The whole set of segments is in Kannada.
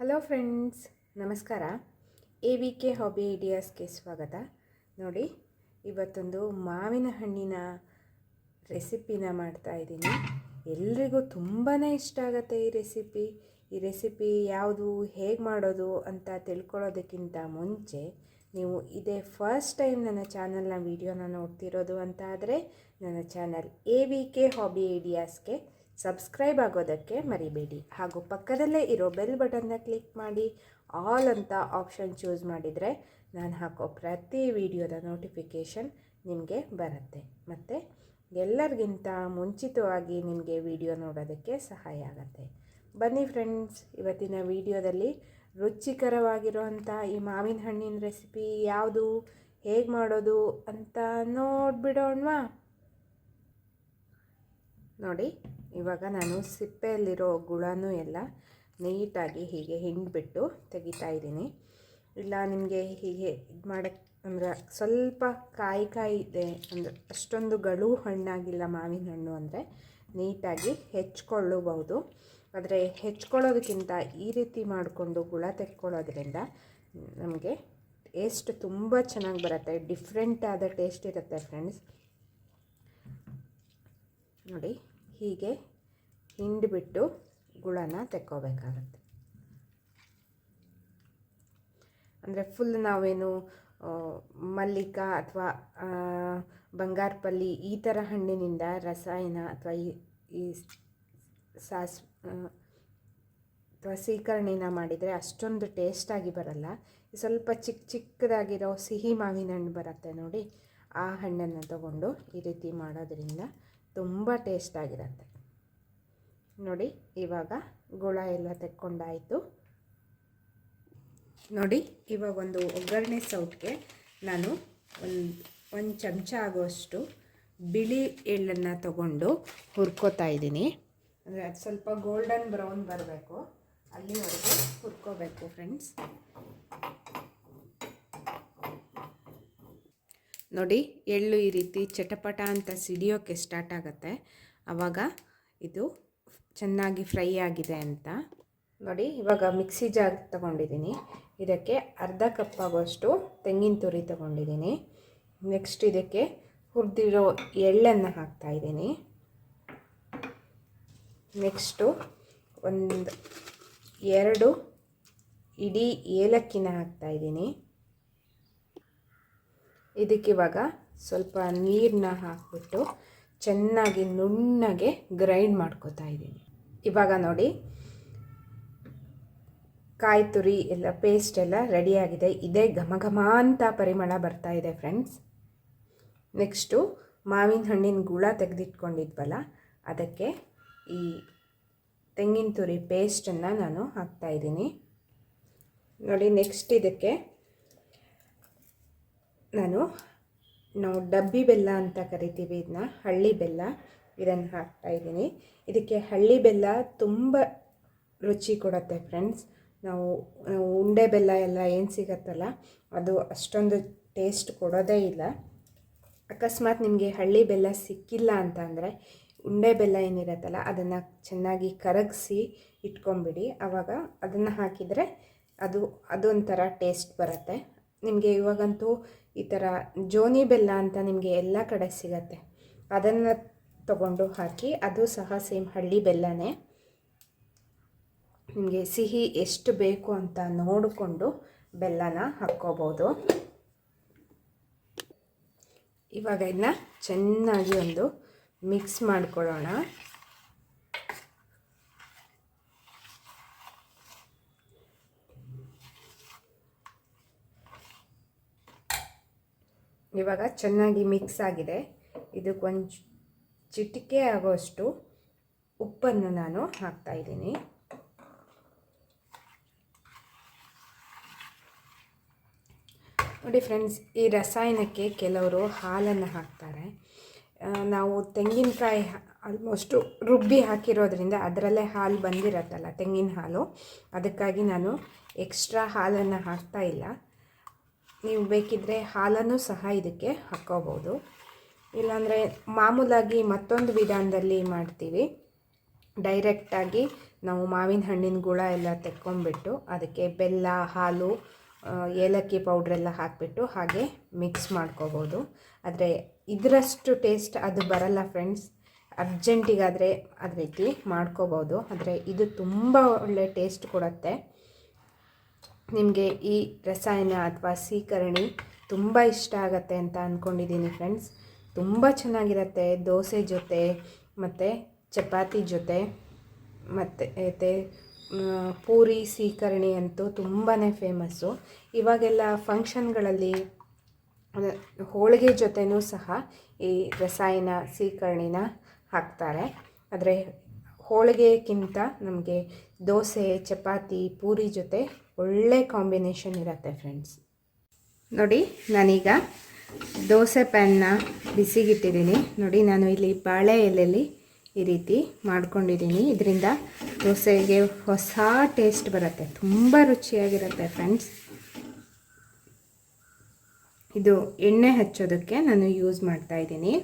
ಹಲೋ ಫ್ರೆಂಡ್ಸ್, ನಮಸ್ಕಾರ. ಎ ವಿ ಕೆ ಹಾಬಿ ಐಡಿಯಾಸ್ಗೆ ಸ್ವಾಗತ. ನೋಡಿ, ಇವತ್ತೊಂದು ಮಾವಿನ ಹಣ್ಣಿನ ರೆಸಿಪಿನ ಮಾಡ್ತಾ ಇದ್ದೀನಿ. ಎಲ್ರಿಗೂ ತುಂಬಾ ಇಷ್ಟ ಆಗುತ್ತೆ ಈ ರೆಸಿಪಿ. ಈ ರೆಸಿಪಿ ಯಾವುದು, ಹೇಗೆ ಮಾಡೋದು ಅಂತ ತಿಳ್ಕೊಳ್ಳೋದಕ್ಕಿಂತ ಮುಂಚೆ ನೀವು ಇದೇ ಫಸ್ಟ್ ಟೈಮ್ ನನ್ನ ಚಾನಲ್ನ ವೀಡಿಯೋನ ನೋಡ್ತಿರೋದು ಅಂತ ಆದರೆ ನನ್ನ channel A V K hobby ಐಡಿಯಾಸ್ಗೆ subscribe ಆಗೋದಕ್ಕೆ ಮರಿಬೇಡಿ. ಹಾಗೂ ಪಕ್ಕದಲ್ಲೇ ಇರೋ ಬೆಲ್ ಬಟನ್ನ ಕ್ಲಿಕ್ ಮಾಡಿ. ಆಲ್ ಅಂತ ಆಪ್ಷನ್ ಚೂಸ್ ಮಾಡಿದರೆ ನಾನು ಹಾಕೋ ಪ್ರತಿ ವಿಡಿಯೋದ ನೋಟಿಫಿಕೇಷನ್ ನಿಮಗೆ ಬರುತ್ತೆ. ಮತ್ತು ಎಲ್ಲರಿಗಿಂತ ಮುಂಚಿತವಾಗಿ ನಿಮಗೆ ವಿಡಿಯೋ ನೋಡೋದಕ್ಕೆ ಸಹಾಯ ಆಗುತ್ತೆ. ಬನ್ನಿ ಫ್ರೆಂಡ್ಸ್, ಇವತ್ತಿನ ವಿಡಿಯೋದಲ್ಲಿ ರುಚಿಕರವಾಗಿರುವಂಥ ಈ ಮಾವಿನ ಹಣ್ಣಿನ ರೆಸಿಪಿ ಯಾವುದು, ಹೇಗೆ ಮಾಡೋದು ಅಂತ ನೋಡಿಬಿಡೋಣವಾ? ನೋಡಿ, ಇವಾಗ ನಾನು ಸಿಪ್ಪೆಯಲ್ಲಿರೋ ಗುಳನೂ ಎಲ್ಲ ನೀಟಾಗಿ ಹೀಗೆ ಹಿಂಡಿಬಿಟ್ಟು ತೆಗಿತಾ ಇದ್ದೀನಿ. ಇಲ್ಲ, ನಿಮಗೆ ಹೀಗೆ ಇದು ಮಾಡೋಕ್ಕೆ ಅಂದರೆ ಸ್ವಲ್ಪ ಕಾಯಿ ಕಾಯಿ ಇದೆ, ಅಂದರೆ ಅಷ್ಟೊಂದು ಗಳು ಹಣ್ಣಾಗಿಲ್ಲ ಮಾವಿನ ಹಣ್ಣು ಅಂದರೆ ನೀಟಾಗಿ ಹೆಚ್ಕೊಳ್ಳಬಹುದು. ಆದರೆ ಹೆಚ್ಕೊಳ್ಳೋದಕ್ಕಿಂತ ಈ ರೀತಿ ಮಾಡಿಕೊಂಡು ಗುಳ ತೆಕ್ಕೊಳ್ಳೋದ್ರಿಂದ ನಮಗೆ ಟೇಸ್ಟ್ ತುಂಬ ಚೆನ್ನಾಗಿ ಬರುತ್ತೆ, ಡಿಫ್ರೆಂಟ್ ಆದ ಟೇಸ್ಟ್ ಇರುತ್ತೆ ಫ್ರೆಂಡ್ಸ್. ನೋಡಿ, ಹೀಗೆ ಹಿಂಡಿಬಿಟ್ಟು ಗುಳನ ತೆಕ್ಕೋಬೇಕಾಗತ್ತೆ. ಅಂದರೆ ಫುಲ್ ನಾವೇನು ಮಲ್ಲಿಕ ಅಥವಾ ಬಂಗಾರಪಲ್ಲಿ ಈ ಥರ ಹಣ್ಣಿನಿಂದ ರಸಾಯನ ಅಥವಾ ಈ ಸಾಸ್ ಅಥವಾ ಸೀಕರಣೆನ ಮಾಡಿದರೆ ಅಷ್ಟೊಂದು ಟೇಸ್ಟಾಗಿ ಬರಲ್ಲ. ಸ್ವಲ್ಪ ಚಿಕ್ಕ ಚಿಕ್ಕದಾಗಿರೋ ಸಿಹಿ ಮಾವಿನ ಹಣ್ಣು ಬರುತ್ತೆ ನೋಡಿ, ಆ ಹಣ್ಣನ್ನು ತಗೊಂಡು ಈ ರೀತಿ ಮಾಡೋದ್ರಿಂದ ತುಂಬ ಟೇಸ್ಟಾಗಿರುತ್ತೆ ನೋಡಿ, ಇವಾಗ ಗುಳ ಎಲ್ಲ ತೆಕ್ಕೊಂಡಾಯಿತು. ನೋಡಿ, ಇವಾಗ ಒಂದು ಒಗ್ಗರಣೆ ಸೌಟ್ಗೆ ನಾನು ಒಂದು ಒಂದು ಚಮಚ ಆಗುವಷ್ಟು ಬಿಳಿ ಎಳ್ಳನ್ನು ತಗೊಂಡು ಹುರ್ಕೋತಾ ಇದ್ದೀನಿ. ಅಂದರೆ ಅದು ಸ್ವಲ್ಪ ಗೋಲ್ಡನ್ ಬ್ರೌನ್ ಬರಬೇಕು. ಅಲ್ಲಿವರೆಗೂ ಹುರ್ಕೋಬೇಕು ಫ್ರೆಂಡ್ಸ್ ನೋಡಿ ಎಳ್ಳು ಈ ರೀತಿ ಚಟಪಟ ಅಂತ ಸಿಡಿಯೋಕ್ಕೆ ಸ್ಟಾರ್ಟ್ ಆಗುತ್ತೆ. ಆವಾಗ ಇದು ಚೆನ್ನಾಗಿ ಫ್ರೈ ಆಗಿದೆ ಅಂತ. ನೋಡಿ ಇವಾಗ ಮಿಕ್ಸಿ ಜಾರ್ ತಗೊಂಡಿದ್ದೀನಿ. ಇದಕ್ಕೆ ಅರ್ಧ ಕಪ್ ಆಗುವಷ್ಟು ತೆಂಗಿನ ತುರಿ ತಗೊಂಡಿದ್ದೀನಿ. ನೆಕ್ಸ್ಟ್ ಇದಕ್ಕೆ ಹುರಿದಿರೋ ಎಳ್ಳನ್ನು ಹಾಕ್ತಾಯಿದ್ದೀನಿ ನೆಕ್ಸ್ಟು ಒಂದು ಎರಡು ಇಡೀ ಏಲಕ್ಕಿನ ಹಾಕ್ತಾಯಿದ್ದೀನಿ ಇದಕ್ಕಿವಾಗ ಸ್ವಲ್ಪ ನೀರನ್ನ ಹಾಕ್ಬಿಟ್ಟು ಚೆನ್ನಾಗಿ ನುಣ್ಣಗೆ ಗ್ರೈಂಡ್ ಮಾಡ್ಕೋತಾ ಇದ್ದೀನಿ. ಇವಾಗ ನೋಡಿ, ಕಾಯಿ ತುರಿ ಎಲ್ಲ ಪೇಸ್ಟ್ ಎಲ್ಲ ರೆಡಿಯಾಗಿದೆ ಇದೇ ಘಮ ಘಮ ಅಂತ ಪರಿಮಳ ಬರ್ತಾ ಇದೆ ಫ್ರೆಂಡ್ಸ್ ನೆಕ್ಸ್ಟು ಮಾವಿನ ಹಣ್ಣಿನ ಗುಳ ತೆಗೆದಿಟ್ಕೊಂಡಿದ್ವಲ್ಲ, ಅದಕ್ಕೆ ಈ ತೆಂಗಿನ ತುರಿ ಪೇಸ್ಟನ್ನು ನಾನು ಹಾಕ್ತಾಯಿದ್ದೀನಿ ನೋಡಿ ನೆಕ್ಸ್ಟ್ ಇದಕ್ಕೆ ನಾನು ನಾವು ಡಬ್ಬಿ ಬೆಲ್ಲ ಅಂತ ಕರಿತೀವಿ ಇದನ್ನ, ಹಳ್ಳಿ ಬೆಲ್ಲ. ಇದನ್ನು ಹಾಕ್ತಾಯಿದ್ದೀನಿ ಇದಕ್ಕೆ ಹಳ್ಳಿ ಬೆಲ್ಲ ತುಂಬ ರುಚಿ ಕೊಡುತ್ತೆ ಫ್ರೆಂಡ್ಸ್ ನಾವು ಉಂಡೆ ಬೆಲ್ಲ ಎಲ್ಲ ಏನು ಸಿಗತ್ತಲ್ಲ, ಅದು ಅಷ್ಟೊಂದು ಟೇಸ್ಟ್ ಕೊಡೋದೇ ಇಲ್ಲ. ಅಕಸ್ಮಾತ್ ನಿಮಗೆ ಹಳ್ಳಿ ಬೆಲ್ಲ ಸಿಕ್ಕಿಲ್ಲ ಅಂತ ಅಂದರೆ ಉಂಡೆ ಬೆಲ್ಲ ಏನಿರುತ್ತಲ್ಲ, ಅದನ್ನು ಚೆನ್ನಾಗಿ ಕರಗಿಸಿ ಇಟ್ಕೊಂಬಿಡಿ ಆವಾಗ ಅದನ್ನು ಹಾಕಿದರೆ ಅದು, ಅದೊಂಥರ ಟೇಸ್ಟ್ ಬರುತ್ತೆ. ನಿಮಗೆ ಇವಾಗಂತೂ ಈ ಥರ ಜೋನಿ ಬೆಲ್ಲ ಅಂತ ನಿಮಗೆ ಎಲ್ಲ ಕಡೆ ಸಿಗತ್ತೆ. ಅದನ್ನು ತಗೊಂಡು ಹಾಕಿ, ಅದು ಸಹ ಸೇಮ್ ಹಳ್ಳಿ ಬೆಲ್ಲನೇ. ನಿಮಗೆ ಸಿಹಿ ಎಷ್ಟು ಬೇಕು ಅಂತ ನೋಡಿಕೊಂಡು ಬೆಲ್ಲನ ಹಾಕ್ಕೋಬೋದು. ಇವಾಗ ಇದನ್ನ ಚೆನ್ನಾಗಿ ಒಂದು ಮಿಕ್ಸ್ ಮಾಡ್ಕೊಳ್ಳೋಣ. ಇವಾಗ ಚೆನ್ನಾಗಿ ಮಿಕ್ಸ್ ಆಗಿದೆ. ಇದಕ್ಕೊಂದು ಚಿಟಿಕೆ ಆಗೋಷ್ಟು ಉಪ್ಪನ್ನು ನಾನು ಹಾಕ್ತಾಯಿದ್ದೀನಿ ನೋಡಿ ಫ್ರೆಂಡ್ಸ್ ಈ ರಸಾಯನಕ್ಕೆ ಕೆಲವರು ಹಾಲನ್ನು ಹಾಕ್ತಾರೆ. ನಾವು ತೆಂಗಿನಕಾಯಿ ಆಲ್ಮೋಸ್ಟು ರುಬ್ಬಿ ಹಾಕಿರೋದ್ರಿಂದ ಅದರಲ್ಲೇ ಹಾಲು ಬಂದಿರತ್ತಲ್ಲ, ತೆಂಗಿನ ಹಾಲು. ಅದಕ್ಕಾಗಿ ನಾನು ಎಕ್ಸ್ಟ್ರಾ ಹಾಲನ್ನು ಹಾಕ್ತಾ ಇಲ್ಲ. ನೀವು ಬೇಕಿದ್ದರೆ ಹಾಲನ್ನು ಸಹ ಇದಕ್ಕೆ ಹಾಕ್ಕೋಬೋದು ಇಲ್ಲಾಂದರೆ ಮಾಮೂಲಾಗಿ ಮತ್ತೊಂದು ವಿಧಾನದಲ್ಲಿ ಮಾಡ್ತೀವಿ. ಡೈರೆಕ್ಟಾಗಿ ನಾವು ಮಾವಿನ ಹಣ್ಣಿನ ಗುಳ ಎಲ್ಲ ತೆಕ್ಕೊಂಬಿಟ್ಟು ಅದಕ್ಕೆ ಬೆಲ್ಲ, ಹಾಲು ಏಲಕ್ಕಿ ಪೌಡ್ರೆಲ್ಲ ಹಾಕಿಬಿಟ್ಟು ಹಾಗೆ ಮಿಕ್ಸ್ ಮಾಡ್ಕೋಬೋದು. ಆದರೆ ಇದರಷ್ಟು ಟೇಸ್ಟ್ ಅದು ಬರಲ್ಲ ಫ್ರೆಂಡ್ಸ್ ಅರ್ಜೆಂಟಿಗಾದರೆ ಅದ ರೀತಿ ಮಾಡ್ಕೋಬೋದು. ಆದರೆ ಇದು ತುಂಬ ಒಳ್ಳೆ ಟೇಸ್ಟ್ ಕೊಡುತ್ತೆ. ನಿಮಗೆ ಈ ರಸಾಯನ ಅಥವಾ ಸೀಕರಣಿ ತುಂಬ ಇಷ್ಟ ಆಗತ್ತೆ ಅಂತ ಅಂದ್ಕೊಂಡಿದ್ದೀನಿ ಫ್ರೆಂಡ್ಸ್ ತುಂಬ ಚೆನ್ನಾಗಿರುತ್ತೆ. ದೋಸೆ ಜೊತೆ, ಮತ್ತು ಚಪಾತಿ ಜೊತೆ, ಮತ್ತು ಪೂರಿ ಸೀಕರಣಿ ಅಂತೂ ತುಂಬಾ ಫೇಮಸ್ಸು ಇವಾಗೆಲ್ಲ ಫಂಕ್ಷನ್ಗಳಲ್ಲಿ ಹೋಳಿಗೆ ಜೊತೆನೂ ಸಹ ಈ ರಸಾಯನ ಸೀಕರಣಿನ ಹಾಕ್ತಾರೆ. ಆದರೆ ಹೋಳಿಗೆಗಿಂತ ನಮಗೆ ದೋಸೆ, ಚಪಾತಿ, ಪೂರಿ ಜೊತೆ ಒಳ್ಳೆ ಕಾಂಬಿನೇಷನ್ ಇರುತ್ತೆ ಫ್ರೆಂಡ್ಸ್ ನೋಡಿ, ನಾನೀಗ ದೋಸೆ ಪ್ಯಾನ್ನ ಬಿಸಿಗಿಟ್ಟಿದ್ದೀನಿ. ನೋಡಿ, ನಾನು ಇಲ್ಲಿ ಬಾಳೆ ಎಲೆಯಲ್ಲಿ ಈ ರೀತಿ ಮಾಡ್ಕೊಂಡಿದ್ದೀನಿ. ಇದರಿಂದ ದೋಸೆಗೆ ಹೊಸ ಟೇಸ್ಟ್ ಬರುತ್ತೆ. ತುಂಬ ರುಚಿಯಾಗಿರುತ್ತೆ ಫ್ರೆಂಡ್ಸ್ ಇದು ಎಣ್ಣೆ ಹಚ್ಚೋದಕ್ಕೆ ನಾನು ಯೂಸ್ ಮಾಡ್ತಾ ಇದ್ದೀನಿ.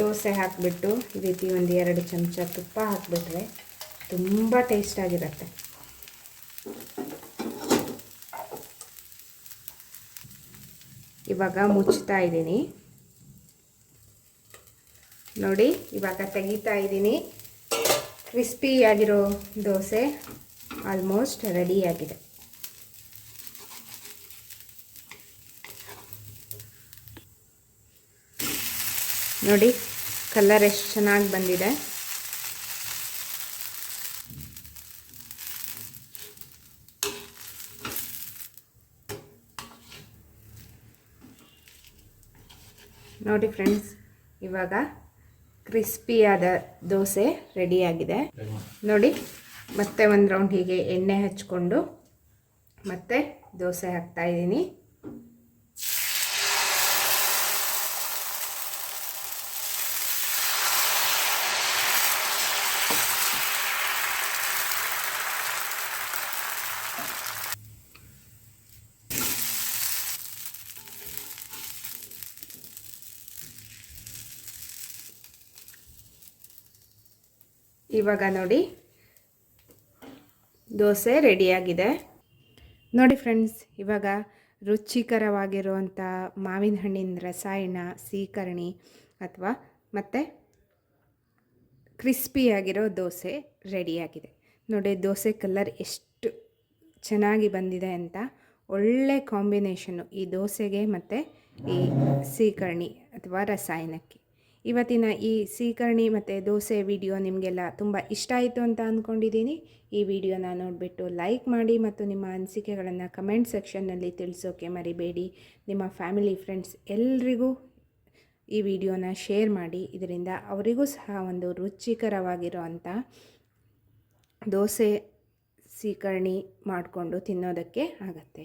ದೋಸೆ ಹಾಕಿಬಿಟ್ಟು ಈ ರೀತಿ ಒಂದು ಎರಡು ಚಮಚ ತುಪ್ಪ ಹಾಕಿಬಿಟ್ರೆ ತುಂಬ ಟೇಸ್ಟಾಗಿರುತ್ತೆ ಇವಾಗ ಮುಚ್ತಾ ಇದ್ದೀನಿ. ನೋಡಿ, ಇವಾಗ ತೆಗಿತಾ ಇದ್ದೀನಿ. ಕ್ರಿಸ್ಪಿಯಾಗಿರೋ ದೋಸೆ ಆಲ್ಮೋಸ್ಟ್ ರೆಡಿಯಾಗಿದೆ ನೋಡಿ ಕಲರ್ ಎಷ್ಟು ಚೆನ್ನಾಗಿ ಬಂದಿದೆ. ನೋಡಿ ಫ್ರೆಂಡ್ಸ್ ಇವಾಗ ಕ್ರಿಸ್ಪಿಯಾದ ದೋಸೆ ರೆಡಿಯಾಗಿದೆ ನೋಡಿ, ಮತ್ತೆ ಒಂದು ರೌಂಡ್ ಹೀಗೆ ಎಣ್ಣೆ ಹಚ್ಕೊಂಡು ಮತ್ತೆ ದೋಸೆ ಹಾಕ್ತಾ ಇವಾಗ ನೋಡಿ. ದೋಸೆ ರೆಡಿಯಾಗಿದೆ. ನೋಡಿ ಫ್ರೆಂಡ್ಸ್, ಇವಾಗ ರುಚಿಕರವಾಗಿರುವಂಥ ಮಾವಿನ ಹಣ್ಣಿನ ರಸಾಯನ ಸೀಕರಣಿ ಅಥವಾ ಮತ್ತು ಕ್ರಿಸ್ಪಿಯಾಗಿರೋ ದೋಸೆ ರೆಡಿಯಾಗಿದೆ. ನೋಡಿ ದೋಸೆ ಕಲರ್ ಎಷ್ಟು ಚೆನ್ನಾಗಿ ಬಂದಿದೆ ಅಂತ. ಒಳ್ಳೆ ಕಾಂಬಿನೇಷನ್ನು ಈ ದೋಸೆಗೆ ಮತ್ತು ಈ ಸೀಕರಣಿ ಅಥವಾ ರಸಾಯನಕ್ಕೆ. ಇವತ್ತಿನ ಈ ಸೀಕರ್ಣಿ ಮತ್ತು ದೋಸೆ ವಿಡಿಯೋ ನಿಮಗೆಲ್ಲ ತುಂಬ ಇಷ್ಟ ಆಯಿತು ಅಂತ ಅಂದ್ಕೊಂಡಿದ್ದೀನಿ ಈ ವಿಡಿಯೋನ ನೋಡಿಬಿಟ್ಟು ಲೈಕ್ ಮಾಡಿ ಮತ್ತು ನಿಮ್ಮ ಅನಿಸಿಕೆಗಳನ್ನು ಕಮೆಂಟ್ ಸೆಕ್ಷನ್ನಲ್ಲಿ ತಿಳಿಸೋಕೆ ಮರಿಬೇಡಿ. ನಿಮ್ಮ ಫ್ಯಾಮಿಲಿ ಫ್ರೆಂಡ್ಸ್ ಎಲ್ರಿಗೂ ಈ ವಿಡಿಯೋನ ಶೇರ್ ಮಾಡಿ. ಇದರಿಂದ ಅವರಿಗೂ ಸಹ ಒಂದು ರುಚಿಕರವಾಗಿರೋ ಅಂಥ ದೋಸೆ ಸೀಕರ್ಣಿ ಮಾಡಿಕೊಂಡು ತಿನ್ನೋದಕ್ಕೆ ಆಗತ್ತೆ.